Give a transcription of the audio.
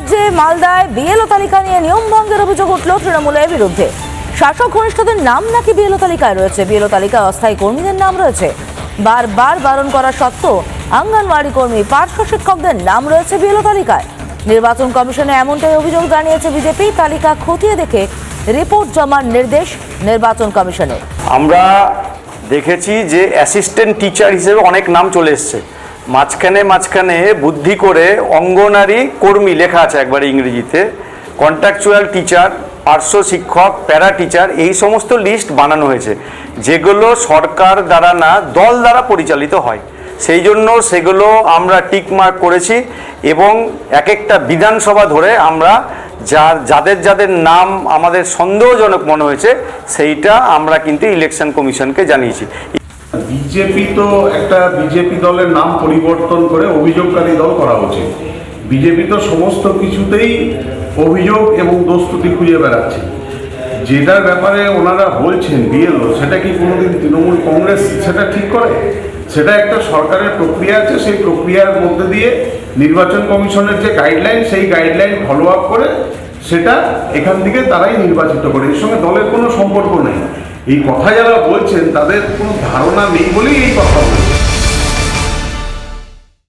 রাজ্যে মালদায় বিএলও তালিকা নিয়ে নিয়ম ভঙ্গের অভিযোগ উঠল তৃণমূলের বিরুদ্ধে। শাসক ঘনিষ্ঠদের নাম নাকি বিএলও তালিকায় রয়েছে? বিএলও তালিকায় অস্থায়ী কর্মীদের নাম রয়েছে। বারবার বারণ করা সত্ত্বেও অঙ্গনওয়াড়ি কর্মী, পার্শ্ব শিক্ষকদের নাম রয়েছে বিএলও তালিকায়। নির্বাচন কমিশনে এমনটাই অভিযোগ জানিয়েছে বিজেপি। তালিকা খতিয়ে দেখে রিপোর্ট জমার নির্দেশ নির্বাচন কমিশনের। আমরা দেখেছি যে অ্যাসিস্ট্যান্ট টিচার হিসেবে অনেক নাম চলে এসছে। মাঝখানে মাঝখানে বুদ্ধি করে অঙ্গনারী কর্মী লেখা আছে একবারে ইংরেজিতে। কন্ট্রাকচুয়াল টিচার পার্শ্ব শিক্ষক প্যারা টিচার এই সমস্ত লিস্ট বানানো হয়েছে। যেগুলো সরকার দ্বারা না, দল দ্বারা পরিচালিত হয়। সেই জন্য সেগুলো আমরা টিকমার্ক করেছি এবং এক একটা বিধানসভা ধরে আমরা যার যাদের যাদের নাম আমাদের সন্দেহজনক মনে হয়েছে, সেইটা আমরা কিন্তু ইলেকশন কমিশনকে জানিয়েছি। বিজেপি তো একটা বিজেপি দলের নাম পরিবর্তন করে অভিযোগকারী দল করা উচিত। বিজেপি তো সমস্ত কিছুতেই অভিযোগ এবং দোস্তুতি খুঁজে বেড়াচ্ছে। যেটার ব্যাপারে ওনারা বলছেন বিএলও সেটা কি কোনোদিন তৃণমূল কংগ্রেস সেটা ঠিক করে? সেটা একটা সরকারের প্রক্রিয়া আছে, সেই প্রক্রিয়ার মধ্যে দিয়ে নির্বাচন কমিশনের যে গাইডলাইন সেই গাইডলাইন ফলো আপ করে সেটা এখান থেকে তারাই নির্বাচিত করে। এর সঙ্গে দলের কোনো সম্পর্ক নেই। এই কথা যারা বলছেন তাদের কোনো ধারণা নেই বলেই এই কথা বলছেন।